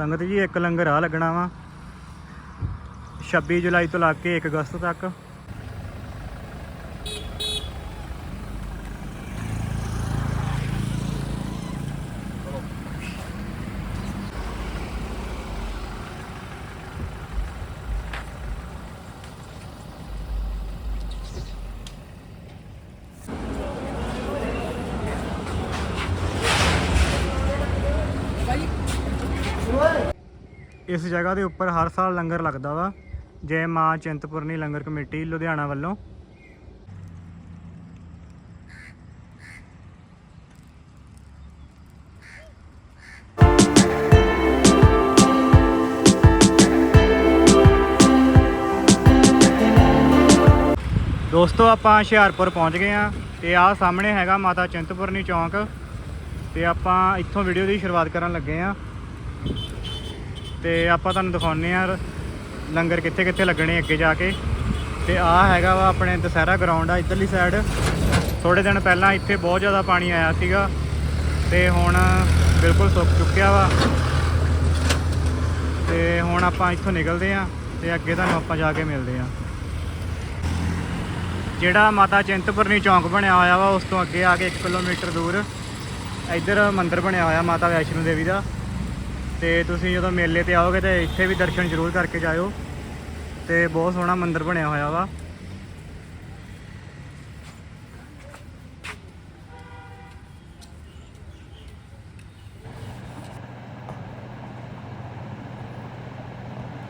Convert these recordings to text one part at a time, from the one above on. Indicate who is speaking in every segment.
Speaker 1: ਸੰਗਤ ਜੀ, ਇੱਕ ਲੰਗਰ ਆ ਲੱਗਣਾ ਵਾ। 26 ਜੁਲਾਈ ਤੋਂ ਲੱਗ ਕੇ 1 ਅਗਸਤ ਤੱਕ। ਇਸ ਜਗ੍ਹਾ ਦੇ ਉੱਪਰ ਹਰ ਸਾਲ ਲੰਗਰ ਲੱਗਦਾ ਵਾ। ਜੈ ਮਾਂ ਚਿੰਤਪੁਰਨੀ ਲੰਗਰ ਕਮੇਟੀ, ਲੁਧਿਆਣਾ ਵੱਲੋਂ। ਦੋਸਤੋ, ਆਪਾਂ ਹੁਸ਼ਿਆਰਪੁਰ ਪਹੁੰਚ ਗਏ ਆ ਤੇ ਆਹ ਸਾਹਮਣੇ ਹੈਗਾ ਮਾਤਾ ਚਿੰਤਪੁਰਨੀ ਚੌਂਕ ਤੇ ਆਪਾਂ ਇੱਥੋਂ ਵੀਡੀਓ ਦੀ ਸ਼ੁਰੂਆਤ ਕਰਨ ਲੱਗੇ ਆ ਤੇ ਆਪਾਂ ਤੁਹਾਨੂੰ ਦਿਖਾਉਂਦੇ ਆ ਲੰਗਰ ਕਿੱਥੇ ਕਿੱਥੇ ਲੱਗਣੇ ਅੱਗੇ ਜਾ ਕੇ। ਤੇ ਆਹ ਹੈਗਾ ਵਾ ਆਪਣੇ ਦਸਹਿਰਾ ਗਰਾਊਂਡ ਆ ਇਧਰਲੀ ਸਾਈਡ ਥੋੜੇ ਦਿਨ ਪਹਿਲਾਂ ਇੱਥੇ ਬਹੁਤ ਜ਼ਿਆਦਾ ਪਾਣੀ ਆਇਆ ਸੀਗਾ ਤੇ ਹੁਣ ਬਿਲਕੁਲ ਸੁੱਕ ਚੁੱਕਿਆ ਵਾ। ਤੇ ਹੁਣ ਆਪਾਂ ਇੱਥੋਂ ਨਿਕਲਦੇ ਆ ਤੇ ਅੱਗੇ ਤੁਹਾਨੂੰ ਆਪਾਂ ਜਾ ਕੇ ਮਿਲਦੇ ਆ ਜਿਹੜਾ ਮਾਤਾ ਚਿੰਤਪੁਰਨੀ ਚੌਂਕ ਬਣਿਆ ਹੋਇਆ ਵਾ, ਉਸ ਤੋਂ ਅੱਗੇ ਆ ਕੇ 1 ਕਿਲੋਮੀਟਰ ਦੂਰ ਇੱਧਰ ਮੰਦਿਰ ਬਣਿਆ ਹੋਇਆ ਮਾਤਾ ਵੈਸ਼ਨੋ ਦੇਵੀ ਦਾ। ਤੇ ਤੁਸੀਂ ਜਦੋਂ ਮੇਲੇ ਤੇ ਆਓਗੇ ਤੇ ਇੱਥੇ ਵੀ ਦਰਸ਼ਨ ਜ਼ਰੂਰ ਕਰਕੇ ਜਾਇਓ। ਤੇ ਬਹੁਤ ਸੋਹਣਾ ਮੰਦਿਰ ਬਣਿਆ ਹੋਇਆ ਵਾ।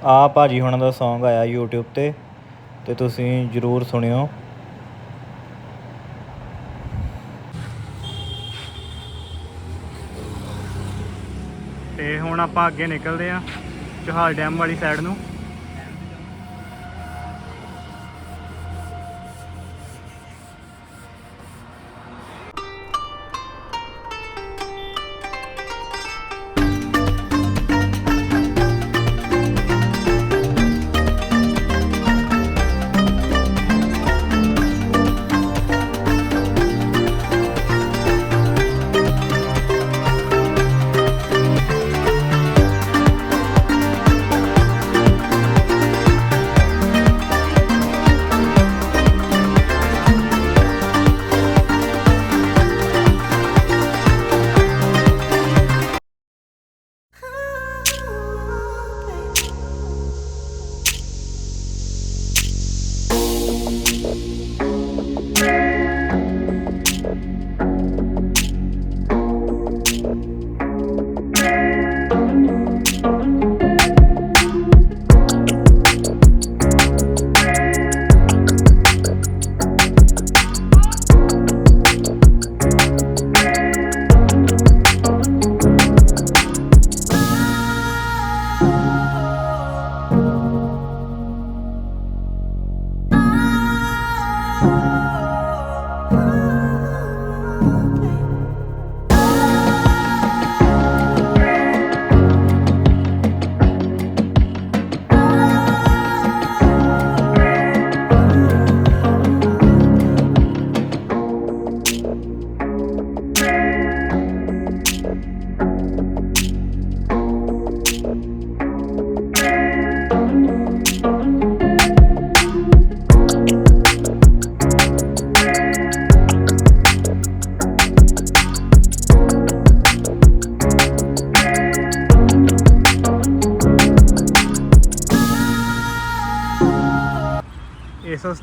Speaker 1: ਆ ਭਾਜੀ ਹੁਣਾਂ ਦਾ Song ਆਇਆ YouTube ਤੇ ਤੇ ਤੁਸੀਂ ਜਰੂਰ ਸੁਣਿਓ ਤੇ ਹੁਣ ਆਪਾਂ ਅੱਗੇ ਨਿਕਲਦੇ ਆ ਚੋਹਾਲ ਡੈਮ ਵਾਲੀ ਸਾਈਡ ਨੂੰ।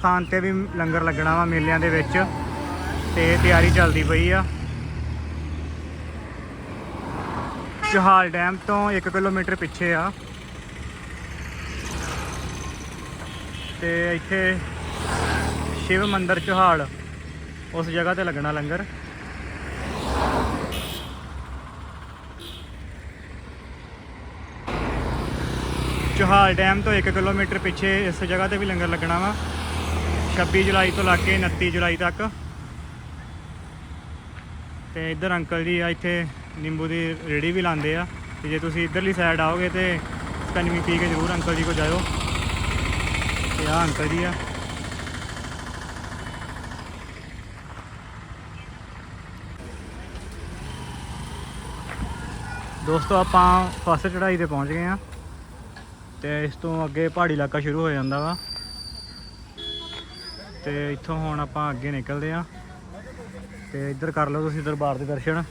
Speaker 1: ਸਥਾਨ ਤੇ ਵੀ ਲੰਗਰ ਲੱਗਣਾ ਵਾ ਮੇਲਿਆਂ ਦੇ ਵਿੱਚ ਤੇ ਤਿਆਰੀ ਚੱਲਦੀ ਪਈ ਆ। ਚੋਹਾਲ ਡੈਮ ਤੋਂ 1 ਕਿਲੋਮੀਟਰ ਪਿੱਛੇ ਆ। ਤੇ ਇੱਥੇ ਸ਼ਿਵ ਮੰਦਿਰ ਚੋਹਾਲ ਉਸ ਜਗ੍ਹਾ ਤੇ ਲੱਗਣਾ ਲੰਗਰ। ਚੋਹਾਲ ਡੈਮ ਤੋਂ 1 ਕਿਲੋਮੀਟਰ ਪਿੱਛੇ ਇਸ ਜਗ੍ਹਾ ਤੇ ਵੀ ਲੰਗਰ ਲੱਗਣਾ ਵਾ। 26 ਜੁਲਾਈ ਤੋਂ ਲੱਗ ਕੇ 29 ਜੁਲਾਈ ਤੱਕ। ਤੇ ਇੱਧਰ ਅੰਕਲ ਜੀ ਆ, ਇੱਥੇ ਨਿੰਬੂ ਦੀ ਰੇੜੀ ਵੀ ਲਾਉਂਦੇ ਆ। ਤੇ ਜੇ ਤੁਸੀਂ ਇੱਧਰਲੀ ਸਾਈਡ ਆਓਗੇ ਤੇ ਸਕੰਜਵੀ ਪੀ ਕੇ ਜ਼ਰੂਰ ਅੰਕਲ ਜੀ ਕੋ ਜਾਇਓ। ਤੇ ਆ ਅੰਕਲ ਜੀ ਆ। ਦੋਸਤੋ, ਆਪਾਂ ਫਸਟ ਚੜਾਈ ਤੇ ਪਹੁੰਚ ਗਏ ਆ। ਤੇ ਇਸ ਤੋਂ ਅੱਗੇ ਪਹਾੜੀ ਇਲਾਕਾ ਸ਼ੁਰੂ ਹੋ ਜਾਂਦਾ ਵਾ। ਤੇ ਇੱਥੋਂ ਹੁਣ ਆਪਾਂ ਅੱਗੇ ਨਿਕਲਦੇ ਆ ਤੇ ਇੱਧਰ ਕਰ ਲਓ ਤੁਸੀਂ ਦਰਬਾਰ ਦੇ ਦਰਸ਼ਨ।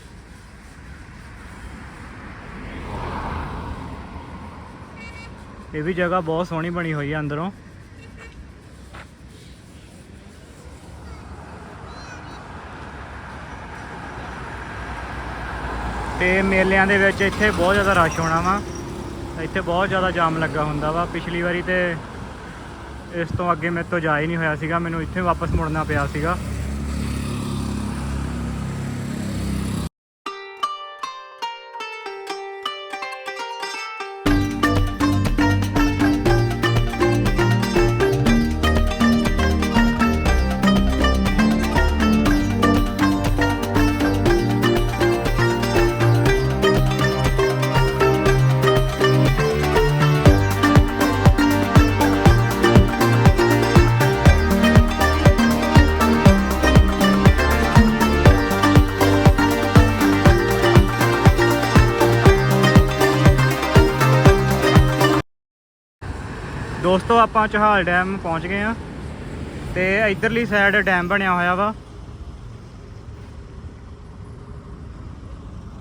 Speaker 1: ਇਹ ਵੀ ਜਗ੍ਹਾ ਬਹੁਤ ਸੋਹਣੀ ਬਣੀ ਹੋਈ ਆ ਅੰਦਰੋਂ। ਤੇ ਮੇਲਿਆਂ ਦੇ ਵਿੱਚ ਇੱਥੇ ਬਹੁਤ ਜ਼ਿਆਦਾ ਰਸ਼ ਹੋਣਾ ਵਾ। ਇੱਥੇ ਬਹੁਤ ਜ਼ਿਆਦਾ ਜਾਮ ਲੱਗਾ ਹੁੰਦਾ ਵਾ। ਪਿਛਲੀ ਵਾਰੀ ਤੇ ਇਸ ਤੋਂ ਅੱਗੇ ਮੇਰੇ ਤੋਂ ਜਾ ਹੀ ਨਹੀਂ ਹੋਇਆ ਸੀਗਾ। ਮੈਨੂੰ ਇੱਥੇ ਵਾਪਸ ਮੁੜਨਾ ਪਿਆ ਸੀਗਾ। ਦੋਸਤੋ, ਆਪਾਂ ਚਹਾਲ ਡੈਮ ਪਹੁੰਚ ਗਏ ਆ ਤੇ ਇਧਰਲੀ ਸਾਈਡ ਡੈਮ ਬਣਿਆ ਹੋਇਆ ਵਾ।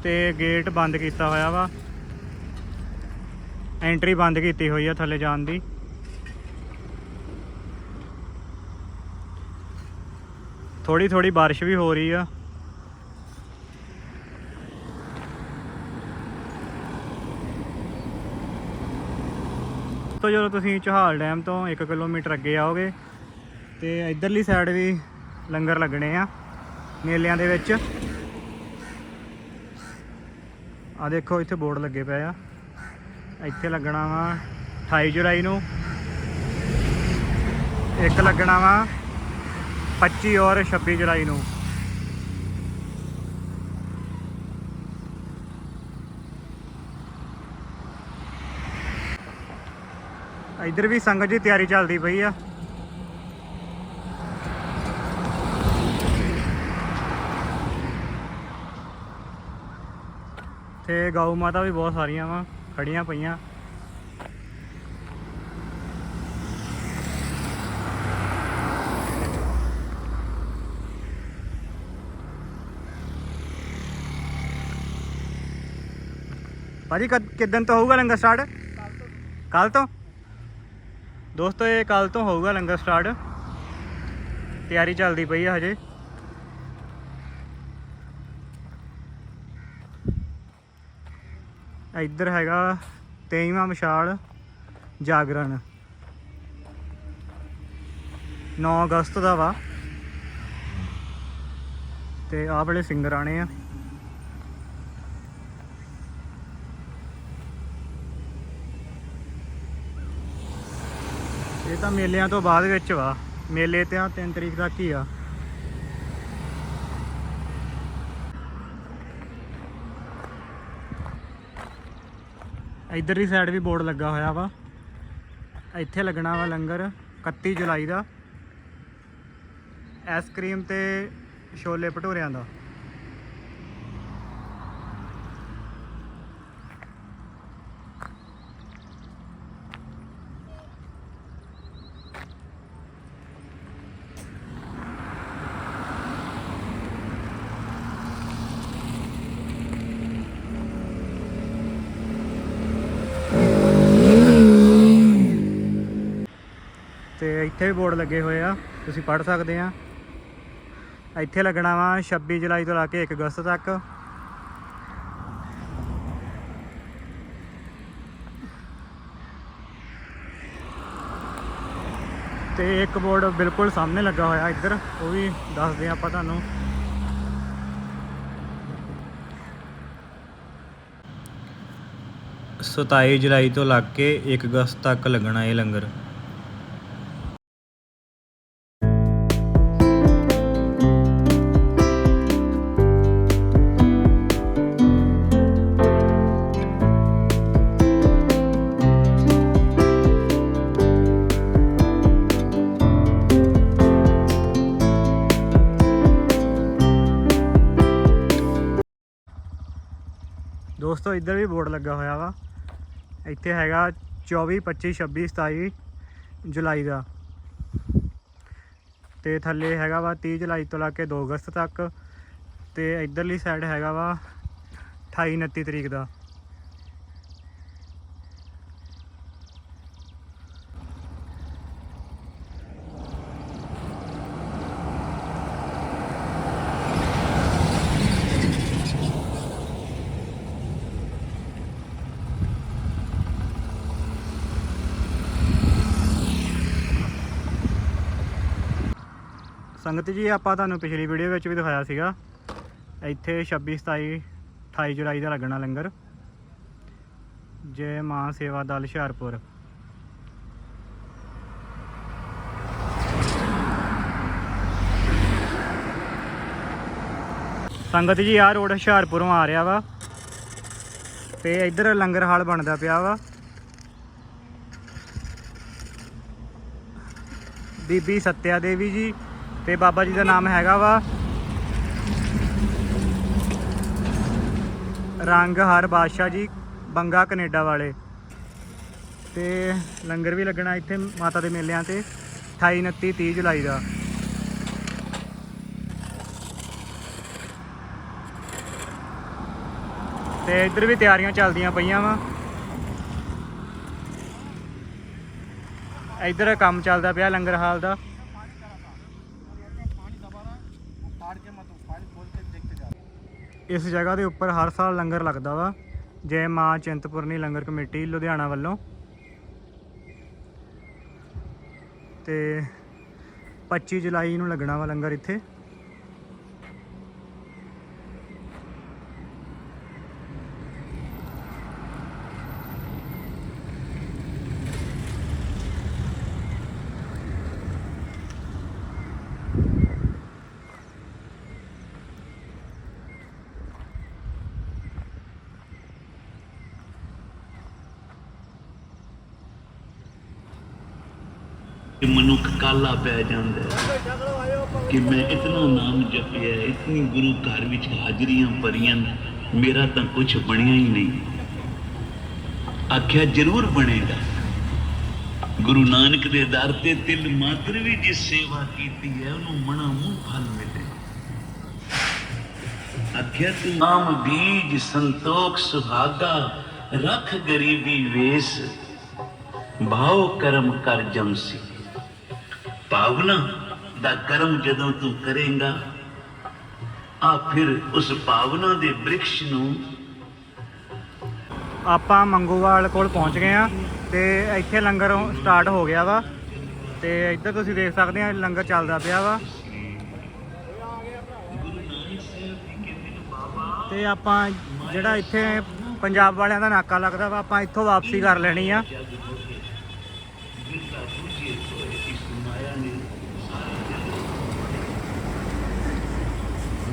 Speaker 1: ਤੇ ਗੇਟ ਬੰਦ ਕੀਤਾ ਹੋਇਆ ਵਾ। ਐਂਟਰੀ ਬੰਦ ਕੀਤੀ ਹੋਈ ਆ ਥੱਲੇ ਜਾਣ ਦੀ। ਥੋੜੀ ਥੋੜੀ ਬਾਰਿਸ਼ ਵੀ ਹੋ ਰਹੀ ਆ। ਤੋਂ ਜਦੋਂ ਤੁਸੀਂ ਚਹਾਲ ਡੈਮ ਤੋਂ 1 ਕਿਲੋਮੀਟਰ ਅੱਗੇ ਆਓਗੇ, ਤੇ ਇਧਰਲੀ ਸਾਈਡ ਵੀ ਲੰਗਰ ਲੱਗਣੇ ਆ, ਮੇਲਿਆਂ ਦੇ ਵਿੱਚ। ਆ ਦੇਖੋ, ਇੱਥੇ ਬੋਰਡ ਲੱਗੇ ਪਏ ਆ। ਇੱਥੇ ਲੱਗਣਾ ਵਾ 28 ਜੁਲਾਈ ਨੂੰ। ਇੱਕ ਲੱਗਣਾ ਵਾ 25 ਔਰ 26 ਜੁਲਾਈ ਨੂੰ। ਇੱਧਰ ਵੀ ਸੰਗਤ ਦੀ ਤਿਆਰੀ ਚੱਲਦੀ ਪਈ ਆ ਤੇ ਗਊ ਮਾਤਾ ਵੀ ਬਹੁਤ ਸਾਰੀਆਂ ਵਾ ਖੜੀਆਂ ਪਈਆਂ ਭਾਜੀ ਕਦ ਕਿਦਨ ਤੋਂ ਹੋਊਗਾ ਲੰਗਰ ਸਟਾਰਟ ਕੱਲ ਤੋਂ ਦੋਸਤੋ, ਇਹ ਕੱਲ ਤੋਂ ਹੋਊਗਾ ਲੰਗਰ ਸਟਾਰਟ ਤਿਆਰੀ ਚੱਲਦੀ ਪਈ ਆ ਹਜੇ। ਇੱਧਰ ਹੈਗਾ 23ਵਾਂ ਵਿਸ਼ਾਲ ਜਾਗਰਣ। 9 ਅਗਸਤ ਦਾ ਵਾ। ਤੇ ਆਹ ਬੜੇ ਸਿੰਗਰ ਆਣੇ ਆ। ਇਹ ਤਾਂ ਮੇਲਿਆਂ ਤੋਂ ਬਾਅਦ ਵਿੱਚ ਵਾ। ਮੇਲੇ ਤੇ ਆ 3 ਤਰੀਕ ਤੱਕ ਹੀ ਆ। ਇਧਰਲੀ ਸਾਈਡ ਵੀ ਬੋਰਡ ਲੱਗਾ ਹੋਇਆ ਵਾ। ਇੱਥੇ ਲੱਗਣਾ ਵਾ ਲੰਗਰ 31 ਜੁਲਾਈ ਦਾ। ਆਈਸਕ੍ਰੀਮ ਤੇ ਛੋਲੇ ਭਟੂਰਿਆਂ ਦਾ ਤੇ ਇੱਥੇ ਵੀ ਬੋਰਡ ਲੱਗੇ ਹੋਏ ਆ, ਤੁਸੀਂ ਪੜ੍ਹ ਸਕਦੇ ਆ। ਇੱਥੇ ਲੱਗਣਾ ਵਾ 26 ਜੁਲਾਈ ਤੋਂ ਲਾ ਕੇ 1 ਅਗਸਤ ਤੱਕ। ਤੇ ਇੱਕ ਬੋਰਡ ਬਿਲਕੁਲ ਸਾਹਮਣੇ ਲੱਗਾ ਹੋਇਆ ਇੱਧਰ, ਉਹ ਵੀ ਦੱਸਦੇ ਆ ਆਪਾਂ ਤੁਹਾਨੂੰ। ਸਤਾਈ ਜੁਲਾਈ ਤੋਂ ਲੱਗ ਕੇ 1 ਅਗਸਤ ਤੱਕ ਲੱਗਣਾ ਇਹ ਲੰਗਰ। ਦੋਸਤੋ, ਇੱਧਰ ਵੀ ਬੋਰਡ ਲੱਗਾ ਹੋਇਆ ਵਾ। ਇੱਥੇ ਹੈਗਾ 24 25 26 27 ਜੁਲਾਈ ਦਾ। ਤੇ ਥੱਲੇ ਹੈਗਾ ਵਾ 30 ਜੁਲਾਈ ਤੋਂ ਲਾ ਕੇ 2 ਅਗਸਤ ਤੱਕ। ਤੇ ਇੱਧਰਲੀ ਸਾਈਡ ਹੈਗਾ ਵਾ 28 29 ਤਰੀਕ ਦਾ। ਸੰਗਤ ਜੀ, ਆਪਾਂ ਤੁਹਾਨੂੰ ਪਿਛਲੀ ਵੀਡੀਓ ਵਿੱਚ ਵੀ ਦਿਖਾਇਆ ਸੀਗਾ। ਇੱਥੇ 26 27 28 ਜੁਲਾਈ ਦਾ ਲੱਗਣਾ ਲੰਗਰ। ਜੈ ਮਾਂ ਸੇਵਾ ਦਲ ਹੁਸ਼ਿਆਰਪੁਰ। ਸੰਗਤ ਜੀ, ਆਹ ਰੋਡ ਹੁਸ਼ਿਆਰਪੁਰੋਂ ਆ ਰਿਹਾ ਵਾ। ਤੇ ਇੱਧਰ ਲੰਗਰ ਹਾਲ ਬਣਦਾ ਪਿਆ ਵਾ। ਬੀਬੀ ਸਤਿਆ ਦੇਵੀ ਜੀ ਤੇ ਬਾਬਾ ਜੀ ਦਾ ਨਾਮ ਹੈਗਾ ਵਾ ਰੰਗ ਹਰ ਬਾਦਸ਼ਾਹ ਜੀ, ਬੰਗਾ ਕੈਨੇਡਾ ਵਾਲੇ। ਤੇ ਲੰਗਰ ਵੀ ਲੱਗਣਾ ਇੱਥੇ ਮਾਤਾ ਦੇ ਮੇਲਿਆਂ ਤੇ 28 29 30 ਜੁਲਾਈ ਦਾ। ਤੇ ਇੱਧਰ ਵੀ ਤਿਆਰੀਆਂ ਚੱਲਦੀਆਂ ਪਈਆਂ ਵਾ। ਇੱਧਰ ਕੰਮ ਚੱਲਦਾ ਪਿਆ ਲੰਗਰ ਹਾਲ ਦਾ। ਇਸ ਜਗ੍ਹਾ ਦੇ ਉੱਪਰ ਹਰ ਸਾਲ ਲੰਗਰ ਲੱਗਦਾ ਵਾ। ਜੈ ਮਾਂ ਚਿੰਤਪੁਰਨੀ ਲੰਗਰ ਕਮੇਟੀ ਲੁਧਿਆਣਾ ਵੱਲੋਂ। ਤੇ 25 ਜੁਲਾਈ ਨੂੰ ਲੱਗਣਾ ਵਾ ਲੰਗਰ ਇੱਥੇ।
Speaker 2: ਕਿ ਮਨੁੱਖ ਕਾਲਾ ਪੈ ਜਾਂਦਾ ਕਿ ਮੈਂ ਇਤਨਾ ਨਾਮ ਜਪਿਆ, ਇਤਨੀ ਗੁਰੂ ਘਰ ਵਿੱਚ ਹਾਜ਼ਰੀਆਂ ਭਰੀਆਂ, ਮੇਰਾ ਤਾਂ ਕੁਝ ਬਣਿਆ ਹੀ ਨਹੀਂ। ਆਖਿਆ, ਜ਼ਰੂਰ ਬਣੇਗਾ। ਗੁਰੂ ਨਾਨਕ ਦੇ ਦਰ ਤੇ ਤਿਲ ਮਾਤਰ ਵੀ ਜਿਸ ਸੇਵਾ ਕੀਤੀ ਹੈ, ਉਹਨੂੰ ਮਣਾ ਮੂੰਹ ਫਲ ਮਿਲੇ। ਆਖਿਆ, ਤੂੰ ਨਾਮ ਬੀਜ ਸੰਤੋਖ ਸੁਹਾਗਾ, ਰੱਖ ਗਰੀਬੀ ਵੇਸ। ਭਾਉ ਕਰਮ ਕਰ ਜਮਸੀ ਭਾਵਨਾ ਦਾ ਕਰਮ ਜਦੋਂ ਤੂੰ ਕਰੇਂਗਾ, ਆ ਫਿਰ ਉਸ ਭਾਵਨਾ ਦੇ ਬ੍ਰਿਕਸ਼ ਨੂੰ
Speaker 1: ਆਪਾਂ ਮੰਗੋਵਾਲ ਕੋਲ ਪਹੁੰਚ ਗਏ ਆ ਤੇ ਇੱਥੇ ਲੰਗਰ ਸਟਾਰਟ ਹੋ ਗਿਆ ਵਾ। ਤੇ ਇੱਧਰ ਤੁਸੀਂ ਦੇਖ ਸਕਦੇ ਆ ਲੰਗਰ ਚੱਲਦਾ ਪਿਆ ਵਾ। ਤੇ ਆਪਾਂ ਜਿਹੜਾ ਇੱਥੇ ਪੰਜਾਬ ਵਾਲਿਆਂ ਦਾ ਨਾਕਾ ਲੱਗਦਾ ਵਾ, ਆਪਾਂ ਇੱਥੋਂ ਵਾਪਸੀ ਕਰ ਲੈਣੀ ਆ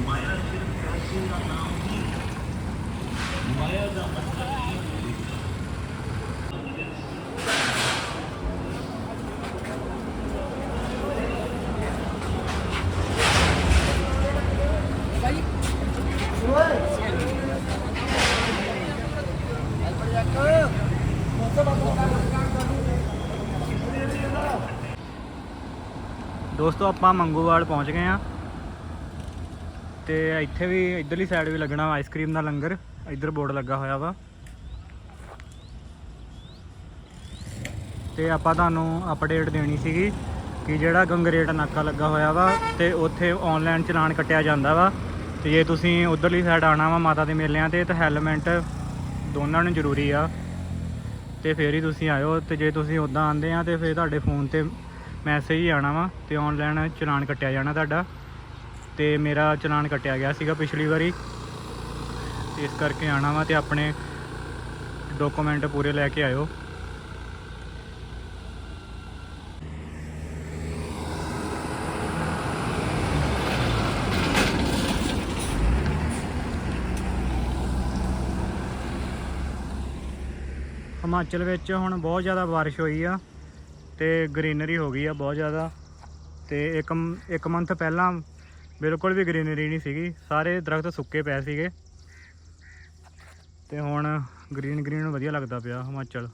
Speaker 2: ਮਾਇਆ ਸਿਰਫ ਪੈਸੇ ਦਾ ਨਾਮ ਨਹੀਂ ਮਾਇਆ ਦਾ ਮਤਲਬ ਇਹ ਹੈ
Speaker 1: ਦੋਸਤੋ, ਆਪਾਂ ਮੰਗੂਵਾਲ ਪਹੁੰਚ ਗਏ ਆ ਤੇ ਇੱਥੇ ਵੀ ਇਧਰਲੀ ਸਾਈਡ ਵੀ ਲੱਗਣਾ ਆਈਸਕ੍ਰੀਮ ਦਾ ਲੰਗਰ। ਇੱਧਰ ਬੋਰਡ ਲੱਗਾ ਹੋਇਆ ਵਾ। ਤੇ ਆਪਾਂ ਤੁਹਾਨੂੰ ਅਪਡੇਟ ਦੇਣੀ ਸੀਗੀ ਕਿ ਜਿਹੜਾ ਗੰਗਰੇਟ ਨਾਕਾ ਲੱਗਾ ਹੋਇਆ ਵਾ ਤੇ ਉੱਥੇ ਆਨਲਾਈਨ ਚਲਾਨ ਕੱਟਿਆ ਜਾਂਦਾ ਵਾ। ਤੇ ਜੇ ਤੁਸੀਂ ਉਧਰਲੀ ਸਾਈਡ ਆਣਾ ਵਾ ਮਾਤਾ ਦੇ ਮੇਲਿਆਂ ਤੇ, ਤਾਂ ਹੈਲਮਟ ਦੋਨਾਂ ਨੂੰ ਜ਼ਰੂਰੀ ਆ। ਤੇ ਫੇਰ ਹੀ ਤੁਸੀਂ ਆਇਓ ਤੇ ਜੇ ਤੁਸੀਂ ਉਦਾਂ ਆਂਦੇ ਆ ਤੇ ਫੇਰ ਤੁਹਾਡੇ ਫੋਨ ਤੇ ਮੈਸੇਜ ਹੀ ਆਣਾ ਵਾ ਤੇ ਆਨਲਾਈਨ ਚਲਾਨ ਕੱਟਿਆ ਜਾਣਾ ਤੁਹਾਡਾ। ਤੇ ਮੇਰਾ ਚਲਾਨ ਕੱਟਿਆ ਗਿਆ ਸੀਗਾ ਪਿਛਲੀ ਵਾਰੀ। ਇਸ ਕਰਕੇ ਆਣਾ ਵਾ ਤੇ ਆਪਣੇ ਡਾਕੂਮੈਂਟ ਪੂਰੇ ਲੈ ਕੇ ਆਇਓ। ਹਿਮਾਚਲ ਵਿੱਚ ਹੁਣ ਬਹੁਤ ਜ਼ਿਆਦਾ ਬਾਰਿਸ਼ ਹੋਈ ਆ ਤੇ ਗ੍ਰੀਨਰੀ ਹੋ ਗਈ ਆ ਬਹੁਤ ਜ਼ਿਆਦਾ। ਤੇ ਇੱਕ ਇੱਕ ਮੰਥ ਪਹਿਲਾਂ ਬਿਲਕੁਲ ਵੀ ਗ੍ਰੀਨਰੀ ਨਹੀਂ ਸੀਗੀ, ਸਾਰੇ ਦਰਖਤ ਸੁੱਕੇ ਪਏ ਸੀਗੇ। ਤੇ ਹੁਣ ਗ੍ਰੀਨ ਗ੍ਰੀਨ ਵਧੀਆ ਲੱਗਦਾ ਪਿਆ ਹਿਮਾਚਲ।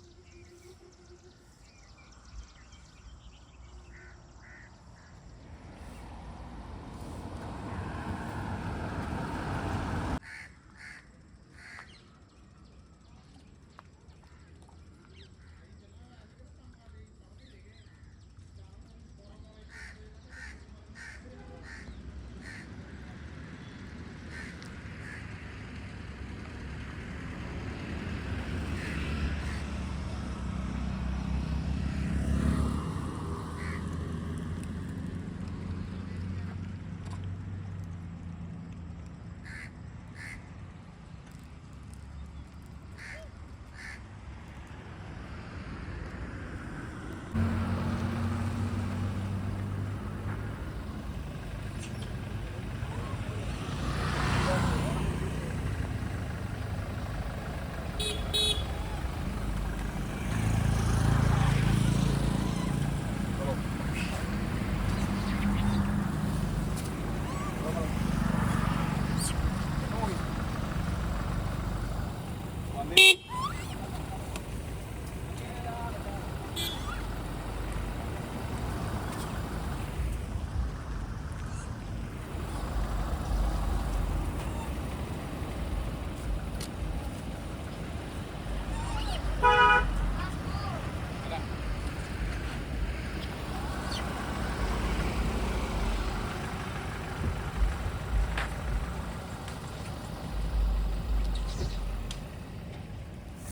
Speaker 1: beep